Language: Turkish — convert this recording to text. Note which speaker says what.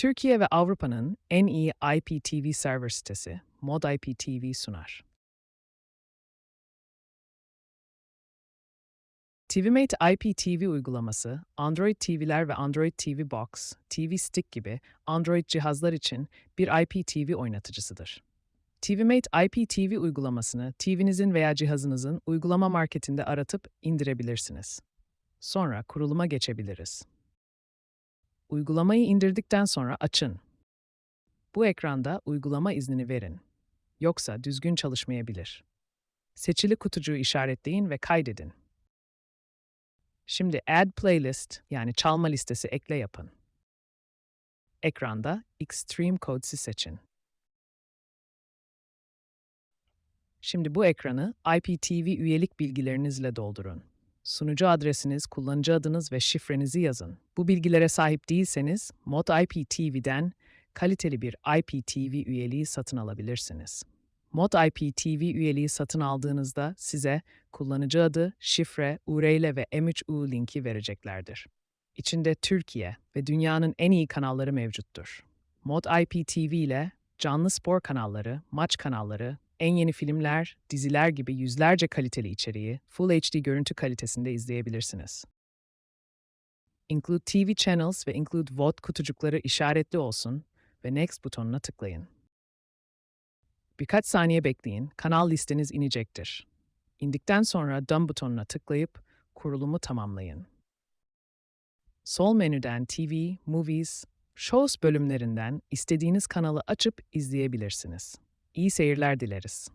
Speaker 1: Türkiye ve Avrupa'nın en iyi IPTV server sitesi Mod IPTV sunar. TVMate IPTV uygulaması, Android TV'ler ve Android TV Box, TV Stick gibi Android cihazlar için bir IPTV oynatıcısıdır. TVMate IPTV uygulamasını TV'nizin veya cihazınızın uygulama marketinde aratıp indirebilirsiniz. Sonra kuruluma geçebiliriz. Uygulamayı indirdikten sonra açın. Bu ekranda uygulama iznini verin. Yoksa düzgün çalışmayabilir. Seçili kutucuğu işaretleyin ve kaydedin. Şimdi Add Playlist yani çalma listesi ekle yapın. Ekranda Extreme Codes'i seçin. Şimdi bu ekranı IPTV üyelik bilgilerinizle doldurun. Sunucu adresiniz, kullanıcı adınız ve şifrenizi yazın. Bu bilgilere sahip değilseniz Mod IPTV'den kaliteli bir IPTV üyeliği satın alabilirsiniz. Mod IPTV üyeliği satın aldığınızda size kullanıcı adı, şifre, URL ve M3U linki vereceklerdir. İçinde Türkiye ve dünyanın en iyi kanalları mevcuttur. Mod IPTV ile canlı spor kanalları, maç kanalları, en yeni filmler, diziler gibi yüzlerce kaliteli içeriği Full HD görüntü kalitesinde izleyebilirsiniz. Include TV Channels ve Include VOD kutucukları işaretli olsun ve Next butonuna tıklayın. Birkaç saniye bekleyin, kanal listeniz inecektir. İndikten sonra Done butonuna tıklayıp kurulumu tamamlayın. Sol menüden TV, Movies, Shows bölümlerinden istediğiniz kanalı açıp izleyebilirsiniz. İyi seyirler dileriz.